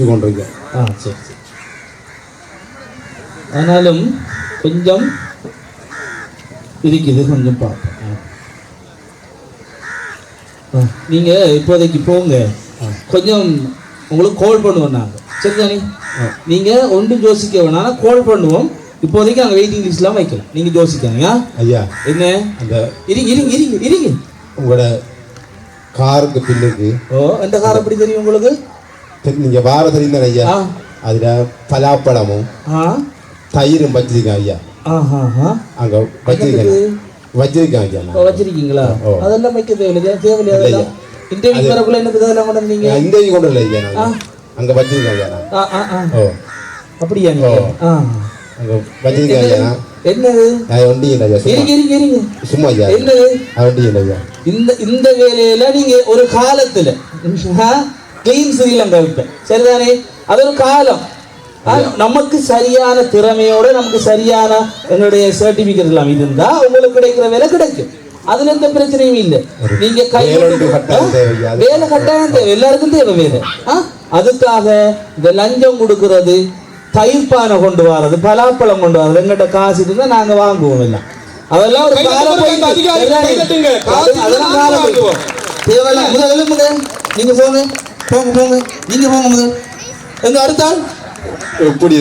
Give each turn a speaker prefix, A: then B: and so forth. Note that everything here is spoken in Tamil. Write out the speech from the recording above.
A: கொண்டிருக்கேன்
B: ஆ சரி சரி. ஆனாலும் கொஞ்சம் இருக்குது கொஞ்சம் பார்ப்போம். ஆ. ஆ, நீங்க இப்போதைக்கு போங்க. கொஞ்சம் உங்களுக்கு கால் பண்ணுவோம் நாங்கள் சரிதானே நீங்க ஒன்றும் யோசிக்க வேணாம். கால் பண்ணுவோம். இப்போதைக்கு அங்கே வெயிட்டிங் லிஸ்ட்லாம் வைக்கலாம். நீங்க யோசிக்காங்க
A: ஐயா
B: என்ன?
A: அந்த
B: இருங்க இருங்க இருங்க இருங்க.
A: உங்களோட காருக்கு பின்னுக்கு
B: ஓ எந்த கார் எப்படி தெரியும் உங்களுக்கு?
A: நீங்க வார தெரியும் தானே ஐயா அதுல பலாப்பழமும் தயிரும் வச்சிருக்கேன் ஐயா அங்க வச்சிருக்கேன் வச்சிருக்கேன் ஐயா
B: வச்சிருக்கீங்களா. அதெல்லாம் வைக்க தேவையில்லை தேவையில்லையா
A: இல்லையா.
B: அதெல்லாம் இன்டர்வியூ வரக்குள்ள என்ன இதெல்லாம் கொண்டு வந்தீங்க
A: இந்த கொண்டு இல்லை ஐயா அங்க வச்சிருக்கேன் ஐயா ஓ
B: அப்படியா
A: அங்க வச்சிருக்கேன் ஐயா
B: என்னது
A: சும்மா
B: இந்த இந்த வேலையில நீங்க ஒரு காலத்துல கிளீன் ஸ்ரீலங்கா வைப்பேன் சரிதானே? அது ஒரு காலம். நமக்கு சரியான திறமையோட நமக்கு சரியான என்னுடைய சர்டிபிகேட் எல்லாம் இருந்தா உங்களுக்கு கிடைக்கிற வேலை கிடைக்கும். அதுல எந்த பிரச்சனையும் இல்லை. நீங்க கை? வேலை கட்டாயம் தேவை எல்லாருக்கும் தேவை வேலை. ஆ? அதுக்காக இந்த லஞ்சம் கொடுக்கறது தயிர் பானை கொண்டு வர்றது பலாப்பழம் கொண்டு வர்றது எங்கிட்ட காசு இருந்தா நாங்க வாங்குவோம் எல்லாம். அதெல்லாம் ஒரு காலம் அதெல்லாம் காலம். தேவையில்ல. முதல் எழுப்புங்க நீங்க போங்க போங்க போங்க. நீங்க போங்க முதல். எங்க அடுத்த
A: எப்படி